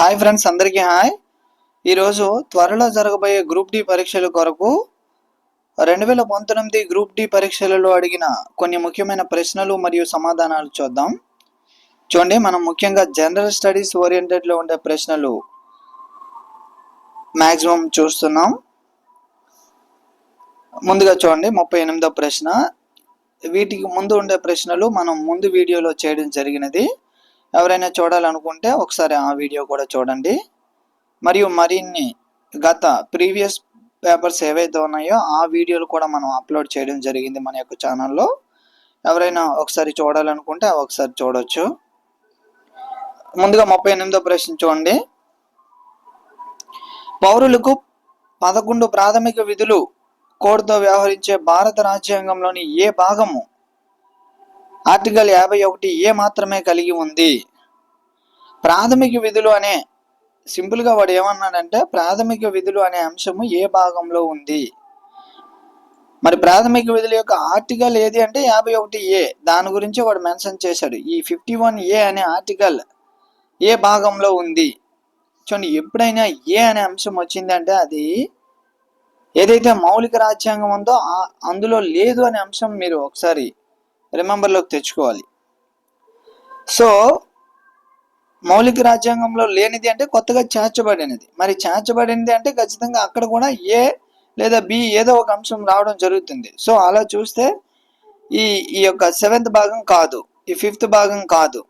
Hi friends అందరికీ hi. ఈరోజు త్వరలో జరగబోయే గ్రూప్ డి పరీక్షల కొరకు రెండు వేల పంతొమ్మిది గ్రూప్ డి పరీక్షలలో అడిగిన కొన్ని ముఖ్యమైన ప్రశ్నలు మరియు సమాధానాలు చూద్దాం. చూడండి మనం ముఖ్యంగా జనరల్ స్టడీస్ ఓరియంటెడ్లో ఉండే ప్రశ్నలు మ్యాక్సిమం చూస్తున్నాం. ముందుగా చూడండి ముప్పై ఎనిమిదో ప్రశ్న. వీటికి ముందు ఉండే ప్రశ్నలు మనం ముందు వీడియోలో చేయడం జరిగినది. ఎవరైనా చూడాలనుకుంటే ఒకసారి ఆ వీడియో కూడా చూడండి. మరియు మరిన్ని గత ప్రీవియస్ పేపర్స్ ఏవైతే ఉన్నాయో ఆ వీడియోలు కూడా మనం అప్లోడ్ చేయడం జరిగింది మన యొక్క ఛానల్లో. ఎవరైనా ఒకసారి చూడాలనుకుంటే ఒకసారి చూడొచ్చు. ముందుగా ముప్పై ఎనిమిదో ప్రశ్న చూడండి. పౌరులకు పదకొండు ప్రాథమిక విధులు కోడ్తో వ్యవహరించే భారత రాజ్యాంగంలోని ఏ భాగము ఆర్టికల్ యాభై ఒకటి ఏ మాత్రమే కలిగి ఉంది? ప్రాథమిక విధులు అనే సింపుల్గా వాడు ఏమన్నాడంటే ప్రాథమిక విధులు అనే అంశము ఏ భాగంలో ఉంది? మరి ప్రాథమిక విధుల యొక్క ఆర్టికల్ ఏది అంటే యాభై ఒకటి ఏ? దాని గురించి వాడు మెన్షన్ చేశాడు. ఈ ఫిఫ్టీ వన్ ఏ అనే ఆర్టికల్ ఏ భాగంలో ఉంది? చూడండి ఎప్పుడైనా ఏ అనే అంశం వచ్చిందంటే అది ఏదైతే మౌలిక రాజ్యాంగం ఉందో అందులో లేదు అనే అంశం మీరు ఒకసారి రిమెంబర్లోకి తెచ్చుకోవాలి. సో మౌలిక రాజ్యాంగంలో లేనిది అంటే కొత్తగా చేర్చబడినది. మరి చేర్చబడినది అంటే ఖచ్చితంగా అక్కడ కూడా ఏ లేదా బి ఏదో ఒక అంశం రావడం జరుగుతుంది. సో అలా చూస్తే ఈ ఈ యొక్క సెవెంత్ భాగం కాదు ఈ ఫిఫ్త్ భాగం కాదు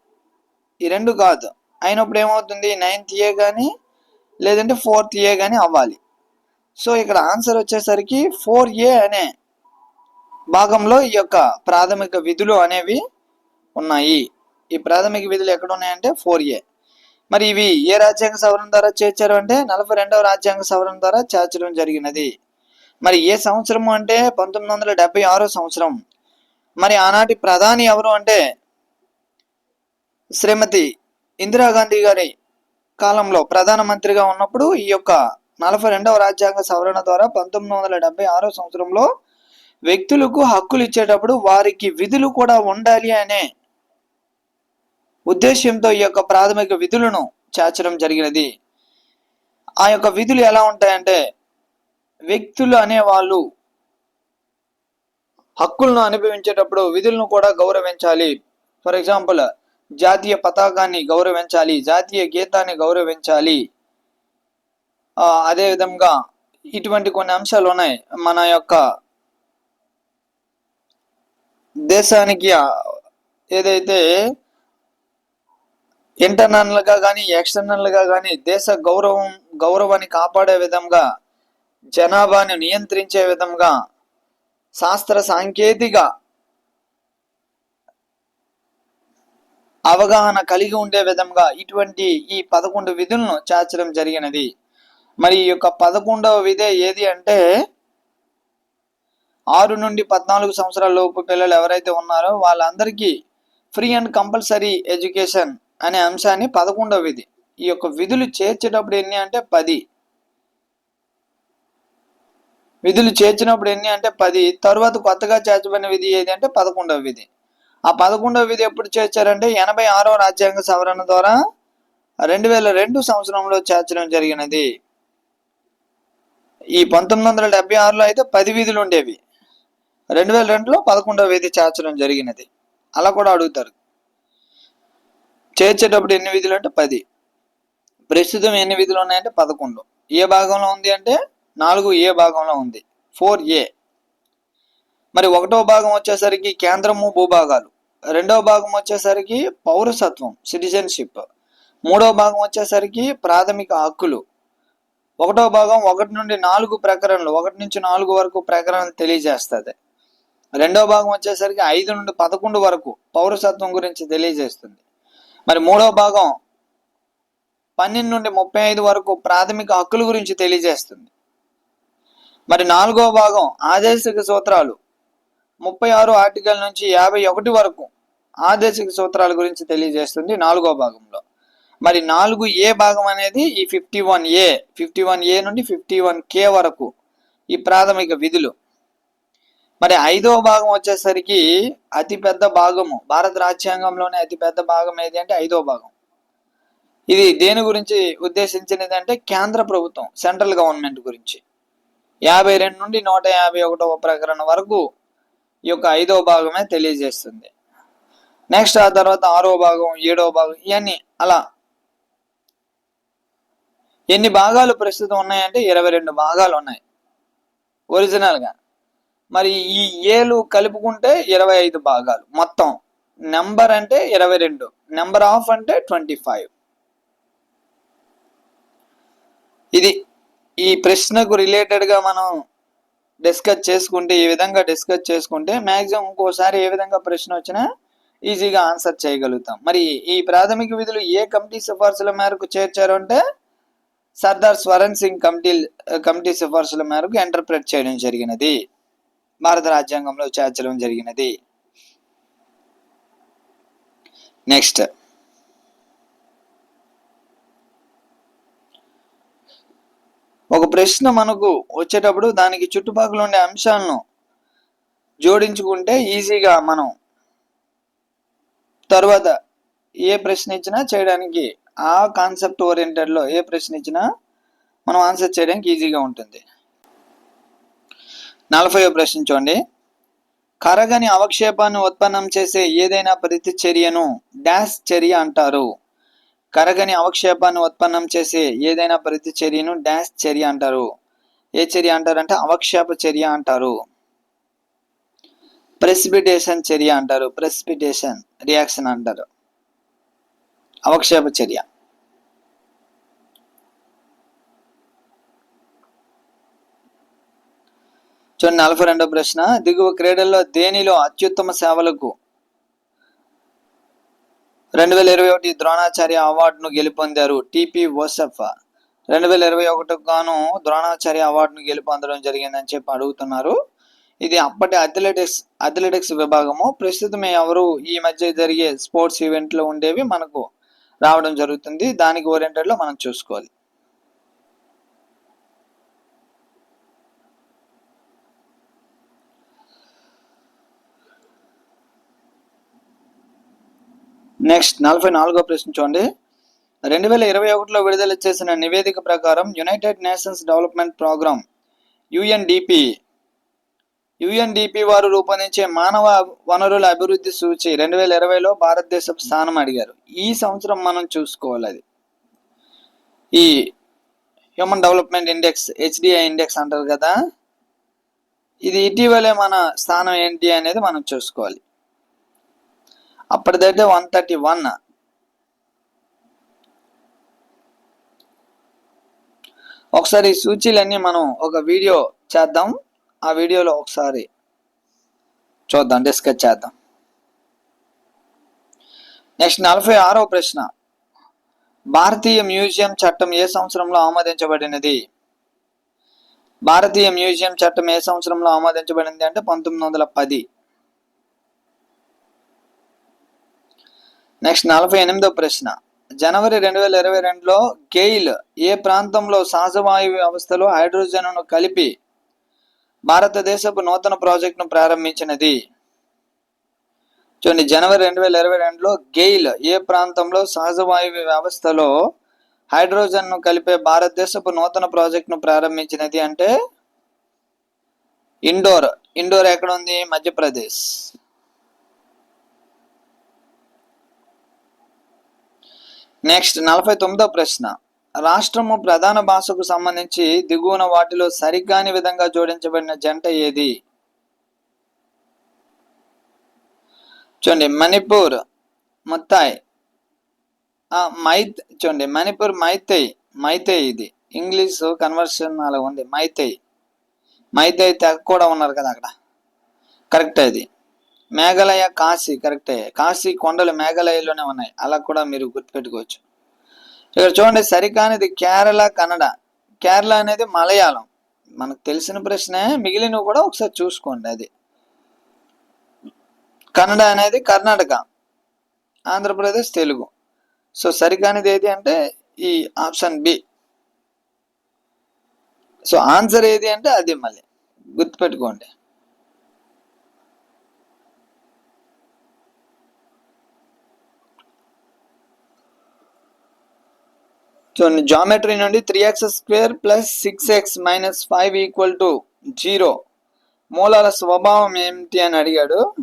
ఈ రెండు కాదు. అయినప్పుడు ఏమవుతుంది? నైన్త్ ఏ కానీ లేదంటే ఫోర్త్ ఏ కానీ అవ్వాలి. సో ఇక్కడ ఆన్సర్ వచ్చేసరికి ఫోర్ ఏ అనే భాగంలో ఈ యొక్క ప్రాథమిక విధులు అనేవి ఉన్నాయి. ఈ ప్రాథమిక విధులు ఎక్కడ ఉన్నాయంటే ఫోర్ ఏ. మరి ఇవి ఏ రాజ్యాంగ సవరణ ద్వారా చేర్చారు అంటే నలభై రెండవ రాజ్యాంగ సవరణ ద్వారా చేర్చడం జరిగినది. మరి ఏ సంవత్సరం అంటే పంతొమ్మిది వందల డెబ్బై ఆరో సంవత్సరం. మరి ఆనాటి ప్రధాని ఎవరు అంటే శ్రీమతి ఇందిరాగాంధీ గారి కాలంలో ప్రధానమంత్రిగా ఉన్నప్పుడు ఈ యొక్క నలభై రెండవ రాజ్యాంగ సవరణ ద్వారా పంతొమ్మిది వందల డెబ్బై ఆరో సంవత్సరంలో వ్యక్తులకు హక్కులు ఇచ్చేటప్పుడు వారికి విధులు కూడా ఉండాలి అనే ఉద్దేశ్యంతో ఈ యొక్క ప్రాథమిక విధులను చేర్చడం జరిగినది. ఆ యొక్క విధులు ఎలా ఉంటాయంటే వ్యక్తులు అనేవాళ్ళు హక్కులను అనుభవించేటప్పుడు విధులను కూడా గౌరవించాలి. ఫర్ ఎగ్జాంపుల్ జాతీయ పతాకాన్ని గౌరవించాలి జాతీయ గీతాన్ని గౌరవించాలి. అదేవిధంగా అదే విధంగా ఇటువంటి కొన్ని అంశాలు ఉన్నాయి. మన యొక్క దేశానికి ఏదైతే ఇంటర్నల్గా కానీ ఎక్స్టర్నల్గా కానీ దేశ గౌరవం గౌరవాన్ని కాపాడే విధంగా జనాభాని నియంత్రించే విధంగా శాస్త్ర సాంకేతిక అవగాహన కలిగి ఉండే విధంగా ఇటువంటి ఈ పదకొండు విధులను చేర్చడం జరిగినది. మరి ఈ యొక్క పదకొండవ విధే ఏది అంటే ఆరు నుండి పద్నాలుగు సంవత్సరాల లోపు పిల్లలు ఎవరైతే ఉన్నారో వాళ్ళందరికీ ఫ్రీ అండ్ కంపల్సరీ ఎడ్యుకేషన్ అనే అంశాన్ని పదకొండవ విధి. ఈ యొక్క విధులు చేర్చేటప్పుడు ఎన్ని అంటే పది. విధులు చేర్చినప్పుడు ఎన్ని అంటే పది. తర్వాత కొత్తగా చేర్చబడిన విధి ఏది అంటే పదకొండవ విధి. ఆ పదకొండవ విధి ఎప్పుడు చేర్చారంటే ఎనభై ఆరో రాజ్యాంగ సవరణ ద్వారా రెండు వేల రెండు సంవత్సరంలో చేర్చడం జరిగినది. ఈ పంతొమ్మిది వందల డెబ్బై ఆరులో అయితే పది విధులు ఉండేవి. రెండు వేల రెండులో పదకొండవ వేది చేర్చడం జరిగినది. అలా కూడా అడుగుతారు. చేర్చేటప్పుడు ఎన్ని విధులు అంటే పది. ప్రస్తుతం ఎన్ని విధులు ఉన్నాయంటే పదకొండు. ఏ భాగంలో ఉంది అంటే నాలుగు ఏ భాగంలో ఉంది. Four A. మరి ఒకటో భాగం వచ్చేసరికి కేంద్రము భూభాగాలు. రెండవ భాగం వచ్చేసరికి పౌరసత్వం సిటిజన్షిప్. మూడో భాగం వచ్చేసరికి ప్రాథమిక హక్కులు. ఒకటో భాగం ఒకటి నుండి నాలుగు ప్రకరణలు ఒకటి నుంచి నాలుగు వరకు ప్రకరణలు తెలియజేస్తుంది. రెండో భాగం వచ్చేసరికి ఐదు నుండి పదకొండు వరకు పౌరసత్వం గురించి తెలియజేస్తుంది. మరి మూడో భాగం పన్నెండు నుండి ముప్పై ఐదు వరకు ప్రాథమిక హక్కుల గురించి తెలియజేస్తుంది. మరి నాలుగో భాగం ఆదేశిక సూత్రాలు ముప్పై ఆరు ఆర్టికల్ నుంచి యాభై ఒకటి వరకు ఆదేశిక సూత్రాల గురించి తెలియజేస్తుంది నాలుగో భాగంలో. మరి నాలుగు ఏ భాగం అనేది ఈ fifty one A fifty one A నుండి ఫిఫ్టీ వన్ కే వరకు ఈ ప్రాథమిక విధులు. మరి ఐదవ భాగం వచ్చేసరికి అతి పెద్ద భాగము. భారత రాజ్యాంగంలోనే అతి పెద్ద భాగం ఏది అంటే ఐదో భాగం. ఇది దేని గురించి ఉద్దేశించినది అంటే కేంద్ర ప్రభుత్వం సెంట్రల్ గవర్నమెంట్ గురించి. యాభై రెండు నుండి నూట యాభై ఒకటవ ప్రకరణ వరకు ఈ యొక్క ఐదవ భాగమే తెలియజేస్తుంది. నెక్స్ట్ ఆ తర్వాత ఆరో భాగం ఏడవ భాగం ఇవన్నీ అలా. ఎన్ని భాగాలు ప్రస్తుతం ఉన్నాయంటే ఇరవై రెండు భాగాలు ఉన్నాయి. ఒరిజినల్గా. మరి ఈ ఏలు కలుపుకుంటే ఇరవై ఐదు భాగాలు. మొత్తం నెంబర్ అంటే ఇరవై రెండు. నెంబర్ ఆఫ్ అంటే ట్వంటీ ఫైవ్. ఇది ఈ ప్రశ్నకు రిలేటెడ్గా మనం డిస్కస్ చేసుకుంటే ఈ విధంగా డిస్కస్ చేసుకుంటే మ్యాక్సిమం ఇంకోసారి ఏ విధంగా ప్రశ్న వచ్చినా ఈజీగా ఆన్సర్ చేయగలుగుతాం. మరి ఈ ప్రాథమిక విధులు ఏ కమిటీ సిఫార్సుల మేరకు చేర్చారు అంటే సర్దార్ స్వరణ్ సింగ్ కమిటీ కమిటీ సిఫార్సుల మేరకు ఇంటర్ప్రెట్ చేయడం జరిగినది. భారత రాజ్యాంగంలో చేర్చడం జరిగినది. నెక్స్ట్ ఒక ప్రశ్న మనకు వచ్చేటప్పుడు దానికి చుట్టుపక్కల ఉండే అంశాలను జోడించుకుంటే ఈజీగా మనం తర్వాత ఏ ప్రశ్న ఇచ్చినా చేయడానికి ఆ కాన్సెప్ట్ ఓరియంటెడ్లో ఏ ప్రశ్న ఇచ్చినా మనం ఆన్సర్ చేయడానికి ఈజీగా ఉంటుంది. నలభై ప్రశ్న చూడండి. కరగని అవక్షేపాన్ని ఉత్పన్నం చేసే ఏదైనా ప్రతిచర్యను డాష్ చర్య అంటారు. కరగని అవక్షేపాన్ని ఉత్పన్నం చేసే ఏదైనా ప్రతిచర్యను డాష్ చర్య అంటారు. ఏ చర్య అంటారంటే అవక్షేప చర్య అంటారు. ప్రెసిపిటేషన్ చర్య అంటారు. ప్రెసిపిటేషన్ రియాక్షన్ అంటారు. అవక్షేప చర్య. చూడండి నలభై రెండో ప్రశ్న. దిగువ క్రీడల్లో దేనిలో అత్యుత్తమ సేవలకు రెండు వేల ఇరవై ఒకటి ద్రోణాచార్య అవార్డును గెలుపొందారు? T P Ouseph. రెండు వేల ఇరవై ఒకటికి గాను ద్రోణాచార్య అవార్డును గెలుపొందడం జరిగిందని చెప్పి అడుగుతున్నారు. ఇది అప్పటి అథ్లెటిక్స్ అథ్లెటిక్స్ విభాగము. ప్రస్తుతం ఎవరు ఈ మధ్య జరిగే స్పోర్ట్స్ ఈవెంట్లో ఉండేవి మనకు రావడం జరుగుతుంది. దానికి ఓరియంటెడ్లో మనం చూసుకోవాలి. నెక్స్ట్ నలభై నాలుగో ప్రశ్న చూడండి. రెండు వేల ఇరవై ఒకటిలో విడుదల చేసిన నివేదిక ప్రకారం United Nations Development Programme UNDP UNDP వారు రూపొందించే మానవ వనరుల అభివృద్ధి సూచి రెండు వేల ఇరవైలో భారతదేశపు స్థానం అడిగారు. ఈ సంవత్సరం మనం చూసుకోవాలి అది. ఈ human development index HDI index అంటారు కదా. ఇది ఇటీవలే మన స్థానం ఏంటి అనేది మనం చూసుకోవాలి. అప్పటిదైతే వన్ థర్టీ వన్. ఒకసారి సూచీలన్నీ మనం ఒక వీడియో చేద్దాం. ఆ వీడియోలో ఒకసారి చూద్దాం డిస్కస్ చేద్దాం. నెక్స్ట్ నలభై ఆరో ప్రశ్న. భారతీయ మ్యూజియం చట్టం ఏ సంవత్సరంలో ఆమోదించబడినది? భారతీయ మ్యూజియం చట్టం ఏ సంవత్సరంలో ఆమోదించబడింది అంటే పంతొమ్మిది వందల పది. నెక్స్ట్ నలభై ఎనిమిదో ప్రశ్న. జనవరి రెండు వేల ఇరవై రెండులో గెయిల్ ఏ ప్రాంతంలో సహజవాయు వ్యవస్థలో హైడ్రోజన్ను కలిపి భారతదేశపు నూతన ప్రాజెక్టును ప్రారంభించినది? చూడండి జనవరి రెండు వేల ఇరవై రెండులో గెయిల్ ఏ ప్రాంతంలో సహజవాయు వ్యవస్థలో హైడ్రోజన్ను కలిపే భారతదేశపు నూతన ప్రాజెక్టును ప్రారంభించినది అంటే ఇండోర్. ఇండోర్ ఎక్కడ ఉంది? మధ్యప్రదేశ్. నెక్స్ట్ నలభై తొమ్మిదో ప్రశ్న. రాష్ట్రము ప్రధాన భాషకు సంబంధించి దిగువన వాటిలో సరికాని విధంగా జోడించబడిన జంట ఏది? చూడండి మణిపూర్ ముత్తాయ్. మైత్ చూడండి మణిపూర్ మైతై మైతై ఇది. ఇంగ్లీష్ కన్వర్షన్ అలా ఉంది మైతై మైతై తెగ కూడా ఉన్నారు కదా అక్కడ. కరెక్ట్ అది మేఘాలయ కాశీ కరెక్టే కాశీ కొండలు మేఘాలయలోనే ఉన్నాయి. అలా కూడా మీరు గుర్తుపెట్టుకోవచ్చు. ఇక్కడ చూడండి సరికానిది కేరళ కన్నడ. కేరళ అనేది మలయాళం. మనకు తెలిసిన ప్రశ్నే మిగిలినవి కూడా ఒకసారి చూసుకోండి అది. కన్నడ అనేది కర్ణాటక. ఆంధ్రప్రదేశ్ తెలుగు. సో సరికానిది ఏది అంటే ఈ ఆప్షన్ బి. సో ఆన్సర్ ఏది అంటే అది మళ్ళీ. గుర్తుపెట్టుకోండి. చూడండి జామెట్రీ నుండి three x square plus six x minus five equal to zero మూలాల స్వభావం ఏమిటి అని అడిగాడు.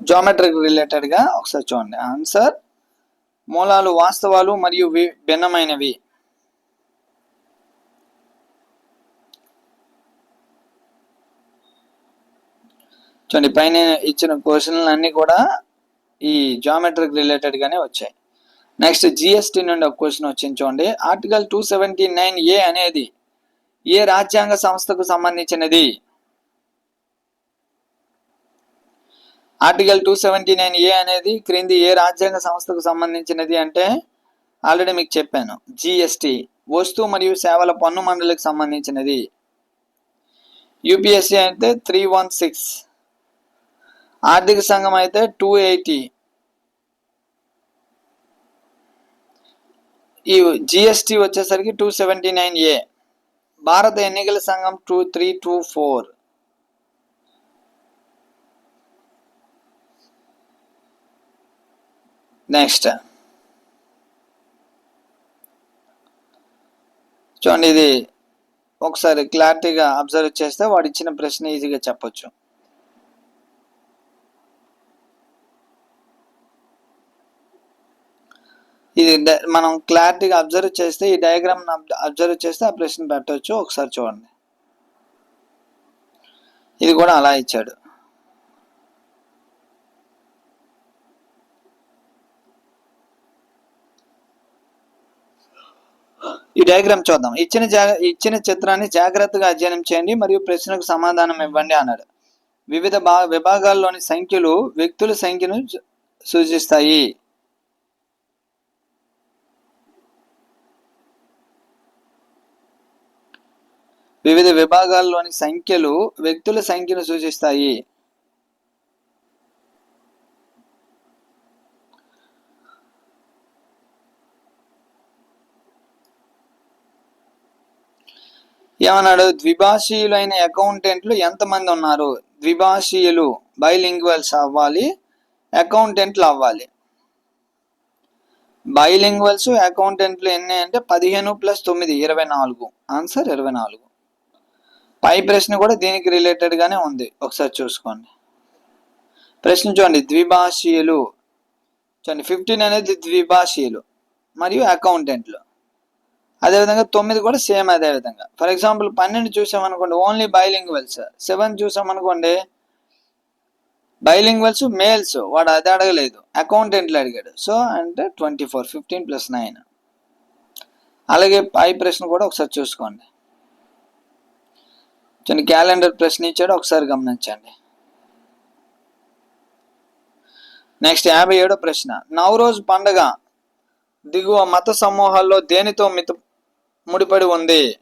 జామెట్రిక్ రిలేటెడ్గా ఒకసారి చూడండి. ఆన్సర్ మూలాలు వాస్తవాలు మరియు వి- భిన్నమైనవి. చూడండి పైన ఇచ్చిన క్వశ్చన్లు అన్నీ కూడా ఈ జామెట్రిక్ రిలేటెడ్గానే వచ్చాయి. నెక్స్ట్ జిఎస్టీ నుండి ఒక క్వశ్చన్ వచ్చింది చూడండి. Article two seventy nine A అనేది ఏ రాజ్యాంగ సంస్థకు సంబంధించినది? Article two seventy nine A అనేది క్రింది ఏ రాజ్యాంగ సంస్థకు సంబంధించినది అంటే ఆల్రెడీ మీకు చెప్పాను. జిఎస్టి వస్తు మరియు సేవల పన్ను మండలికి సంబంధించినది. యూపీఎస్సీ అయితే త్రీ వన్ సిక్స్ ఆర్థిక సంఘం అయితే టూ ఎయిటీ ఈ జిఎస్టి వచ్చేసరికి టూ సెవెంటీ నైన్ ఏ భారత ఎన్నికల సంఘం two three two four next చూడండి ఇది ఒకసారి క్లారిటీగా అబ్జర్వ్ చేస్తే వాడు ఇచ్చిన ప్రశ్న ఈజీగా చెప్పొచ్చు. ఇది మనం క్లారిటీగా అబ్జర్వ్ చేస్తే ఈ డయాగ్రామ్ అబ్జర్వ్ చేస్తే ఆ ప్రశ్న పెట్టవచ్చు ఒకసారి చూడండి. ఇది కూడా అలా ఇచ్చాడు. ఈ డయాగ్రామ్ చూద్దాం. ఇచ్చిన ఇచ్చిన చిత్రాన్ని జాగ్రత్తగా అధ్యయనం చేయండి మరియు ప్రశ్నకు సమాధానం ఇవ్వండి అన్నాడు. వివిధ విభాగాల్లోని సంఖ్యలు వ్యక్తుల సంఖ్యను సూచిస్తాయి. వివిధ విభాగాల్లోని సంఖ్యలు వ్యక్తుల సంఖ్యను సూచిస్తాయి. ఏమన్నాడు? ద్విభాషీయులైన అకౌంటెంట్లు ఎంతమంది ఉన్నారు? ద్విభాషీయులు బైలింగ్వల్స్ అవ్వాలి అకౌంటెంట్లు అవ్వాలి. బైలింగ్వల్స్ అకౌంటెంట్లు ఎన్ని అంటే పదిహేను ప్లస్ తొమ్మిది ఇరవై నాలుగు. ఆన్సర్ ఇరవై నాలుగు. పై ప్రశ్న కూడా దీనికి రిలేటెడ్ గానే ఉంది. ఒకసారి చూసుకోండి. ప్రశ్న చూడండి. ద్విభాషీయులు. చూడండి. ఫిఫ్టీన్ అనేది ద్విభాషీయులు మరియు అకౌంటెంట్లు అదేవిధంగా తొమ్మిది కూడా సేమ్ అదే విధంగా. ఫర్ ఎగ్జాంపుల్ పన్నెండు చూసామనుకోండి. ఓన్లీ బైలింగ్వెల్స్ సెవెన్ చూసామనుకోండి. బైలింగ్వెల్స్ మేల్స్ వాడు అది అడగలేదు. అకౌంటెంట్లు అడిగాడు. సో అంటే twenty four fifteen plus nine అలాగే పై ప్రశ్న కూడా ఒకసారి చూసుకోండి. చిన్న క్యాలెండర్ ప్రశ్న ఇచ్చాడు ఒకసారి గమనించండి. నెక్స్ట్ యాభై ఏడో ప్రశ్న. నవరోజ్ పండగ. దిగువ మత సమూహాల్లో దేనితో మిత ముడిపడి ఉంది?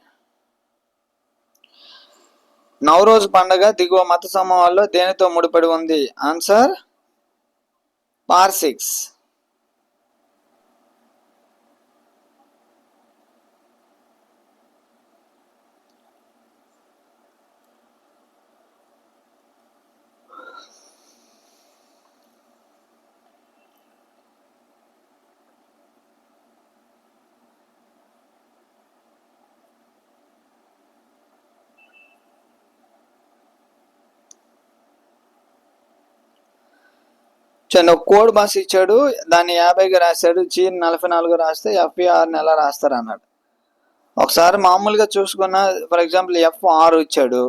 నవరోజ్ పండగ దిగువ మత సమూహాల్లో దేనితో ముడిపడి ఉంది? ఆన్సర్? పార్సిక్స్. చిన్న కోడ్ బస్ ఇచ్చాడు దాన్ని యాభైగా రాశాడు జీ నలభై నాలుగు రాస్తే ఎఫ్ ఆరు నెల రాస్తారు అన్నాడు. ఒకసారి మామూలుగా చూసుకున్న ఫర్ ఎగ్జాంపుల్ ఎఫ్ ఆరు ఇచ్చాడు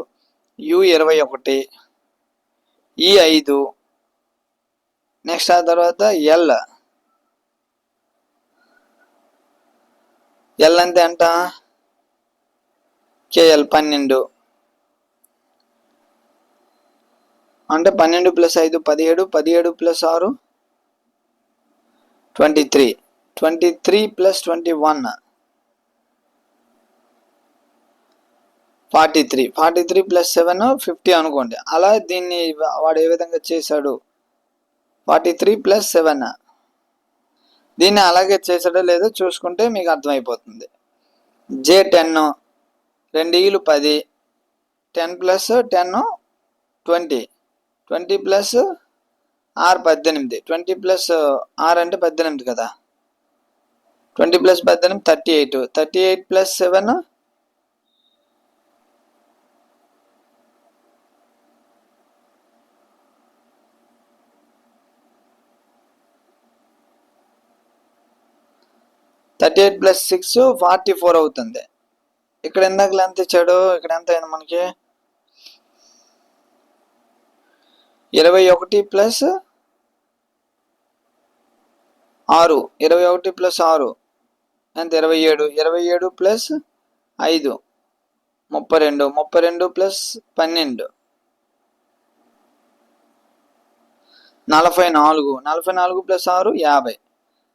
యు ఇరవై ఒకటి ఈ ఐదు నెక్స్ట్ ఆ తర్వాత ఎల్. ఎల్ అంతే అంట కేఎల్ పన్నెండు. అంటే పన్నెండు ప్లస్ ఐదు పదిహేడు పదిహేడు ప్లస్ ఆరు twenty three. Twenty three plus twenty one. Forty three. Forty three plus seven fifty అనుకోండి. అలా దీన్ని వాడు ఏ విధంగా చేశాడు? Forty three plus seven. దీన్ని అలాగే చేసాడో లేదో చూసుకుంటే మీకు అర్థమైపోతుంది. జే టెన్ రెండు ఈలు పది ten plus ten twenty. Twenty plus or పద్దెనిమిది. ట్వంటీ ప్లస్ ఆర్ అంటే పద్దెనిమిది కదా. ట్వంటీ ప్లస్ పద్దెనిమిది thirty eight. Thirty eight plus seven? Thirty eight plus six forty four అవుతుంది. ఇక్కడ ఎందాక లెంత్ ఇచ్చాడు? ఇక్కడ ఎంత అయింది మనకి? ఇరవై ఒకటి ప్లస్ ఆరు. ఇరవై ఒకటి ప్లస్ ఆరు. ఎంత? ఇరవై ఏడు. ఇరవై ఏడు ప్లస్ ఐదు. ముప్పై రెండు. ముప్పై రెండు ప్లస్ పన్నెండు. నలభై నాలుగు. నలభై నాలుగు ప్లస్ ఆరు యాభై.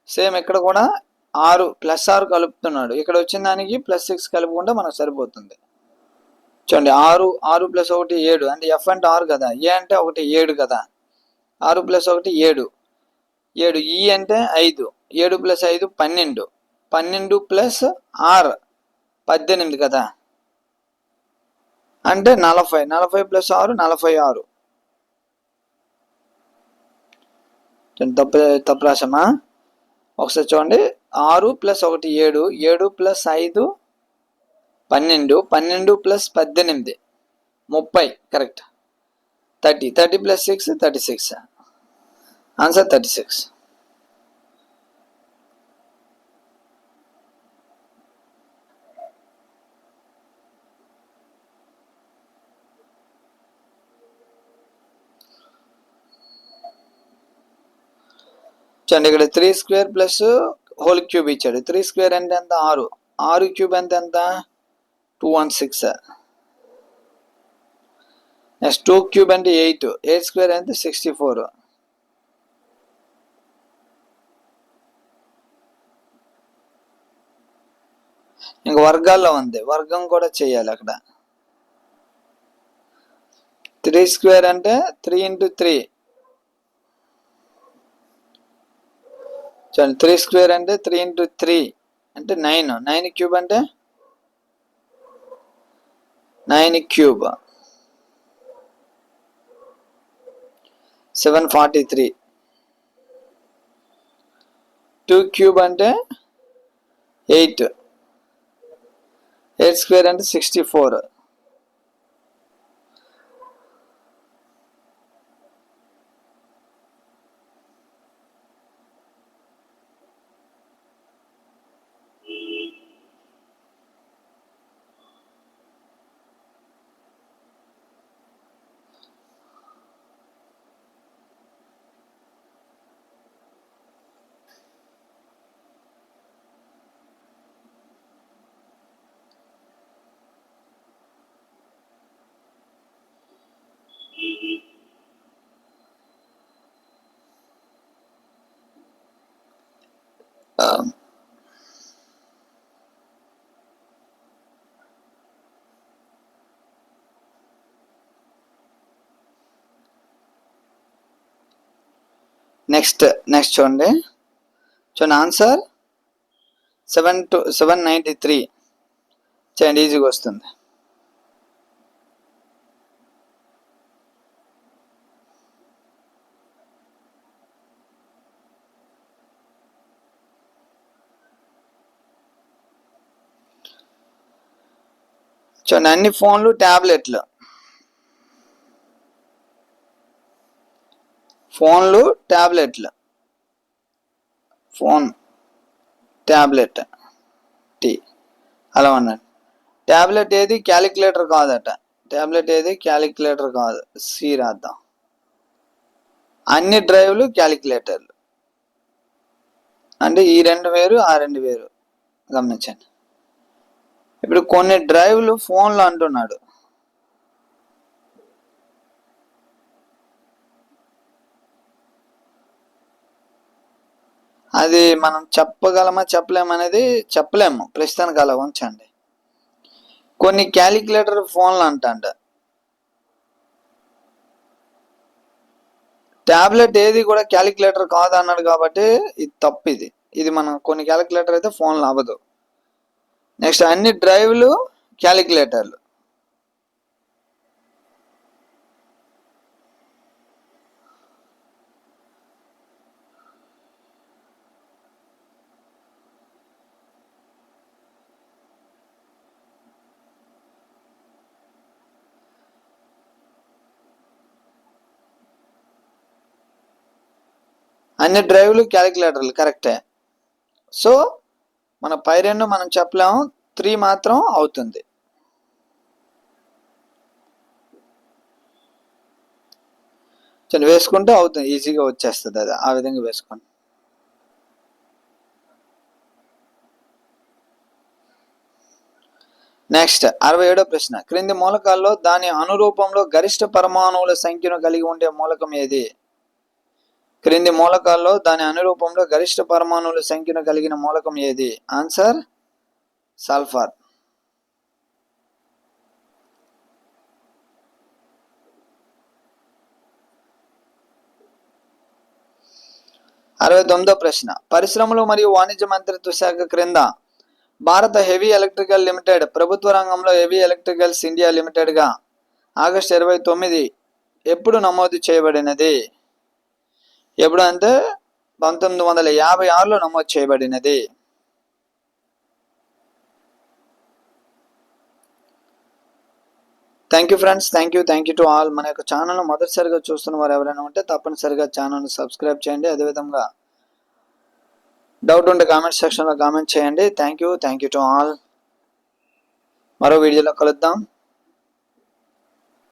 సేమ్ ఇక్కడ కూడా ఆరు ప్లస్ ఆరు కలుపుతున్నాడు. ఇక్కడ వచ్చిన దానికి ప్లస్ సిక్స్ కలుపుకుంటే మనకు సరిపోతుంది. చూడండి ఆరు ఆరు ప్లస్ ఒకటి ఏడు అంటే ఎఫ్ అంటే ఆరు కదా ఏ అంటే ఒకటి ఏడు కదా. ఆరు ప్లస్ ఒకటి ఏడు ఏడు ఈ అంటే ఐదు ఏడు ప్లస్ ఐదు పన్నెండు పన్నెండు ప్లస్ ఆరు పద్దెనిమిది కదా. అంటే నలభై నలభై ప్లస్ ఆరు నలభై ఆరు. తప్పు తప్పు రాసమా ఒకసారి చూడండి ఆరు ప్లస్ ఒకటి ఏడు ఏడు ప్లస్ ఐదు పన్నెండు పన్నెండు ప్లస్ పద్దెనిమిది. ముప్పై correct thirty thirty plus six thirty six answer thirty six చూడండి ఇక్కడ three square plus whole cube ఇచ్చాడు. త్రీ స్క్వేర్ అంటే ఎంత? ఆరు. ఆరు క్యూబ్ అంటే ఎంత? Two one six next two cube అంటే ఎయిట్ ఎయిట్ స్క్వేర్ అంటే సిక్స్టీ ఫోర్ ఇంక వర్గాల్లో ఉంది. వర్గం కూడా చేయాలి అక్కడ. త్రీ స్క్వేర్ అంటే త్రీ ఇంటూ త్రీ చూడండి త్రీ స్క్వేర్ అంటే త్రీ ఇంటూ త్రీ అంటే నైన్ నైన్ క్యూబ్ అంటే nine cube. Seven forty three two cube అంటే ఎయిట్. ఎయిట్ స్క్వేర్ అంటే సిక్స్టీ ఫోర్ నెక్స్ట్ నెక్స్ట్ చూడండి. చూడండి answer seven to seven ninety three చేయండి ఈజీగా వస్తుంది. చూడండి అన్ని ఫోన్లు ట్యాబ్లెట్లు ఫోన్లు ట్యాబ్లెట్లు ఫోన్ ట్యాబ్లెట్ టీ. అలా అన్నాడు ట్యాబ్లెట్ ఏది? క్యాలిక్యులేటర్ కాదట. ట్యాబ్లెట్ ఏది? క్యాలిక్యులేటర్ కాదు. సి రాద్దాం. అన్ని డ్రైవ్లు క్యాలిక్యులేటర్లు. అంటే ఈ రెండు వేరు ఆ రెండు వేరు. గమనించండి. ఇప్పుడు కొన్ని డ్రైవ్లు ఫోన్లు అంటున్నాడు. అది మనం చెప్పగలమా చెప్పలేమనేది చెప్పలేము. ప్రస్తుతానికి అలా ఉంచండి. కొన్ని క్యాలిక్యులేటర్ ఫోన్లు అంట ట్యాబ్లెట్ ఏది కూడా క్యాలిక్యులేటర్ కాదు అన్నాడు కాబట్టి ఇది తప్పు ఇది. ఇది మనం కొన్ని క్యాలిక్యులేటర్ అయితే ఫోన్లు అవ్వదు. నెక్స్ట్ అన్ని డ్రైవ్లు క్యాలిక్యులేటర్లు. అన్ని డ్రైవ్లు క్యాలిక్యులేటర్లు కరెక్టే. సో మన పై రెండు మనం చెప్పలేము త్రీ మాత్రం అవుతుంది. చని వేసుకుంటే అవుతుంది ఈజీగా వచ్చేస్తుంది అది ఆ విధంగా వేసుకోండి. నెక్స్ట్ అరవై ఏడో ప్రశ్న. క్రింది మూలకాల్లో దాని అనురూపంలో గరిష్ట పరమాణువుల సంఖ్యను కలిగి ఉండే మూలకం ఏది? క్రింది మూలకాల్లో దాని అనురూపంలో గరిష్ట పరమాణువుల సంఖ్యను కలిగిన మూలకం ఏది? ఆన్సర్ సల్ఫర్ అరవై తొమ్మిదో ప్రశ్న. పరిశ్రమలు మరియు వాణిజ్య మంత్రిత్వ శాఖ క్రింద భారత హెవీ ఎలక్ట్రికల్ లిమిటెడ్ ప్రభుత్వ రంగంలో హెవీ ఎలక్ట్రికల్స్ ఇండియా లిమిటెడ్గా ఆగస్టు ఇరవై తొమ్మిది ఎప్పుడు నమోదు చేయబడినది? ఎప్పుడు అంటే పంతొమ్మిది వందల యాభై ఆరులో నమోదు చేయబడినది. Thank you friends thank you thank you to all మన యొక్క ఛానల్ మొదటిసారిగా చూస్తున్న వారు ఎవరైనా ఉంటే తప్పనిసరిగా ఛానల్ని సబ్స్క్రైబ్ చేయండి. అదేవిధంగా డౌట్ ఉంటే కామెంట్ సెక్షన్లో కామెంట్ చేయండి. Thank you thank you to all మరో వీడియోలో కలుద్దాం.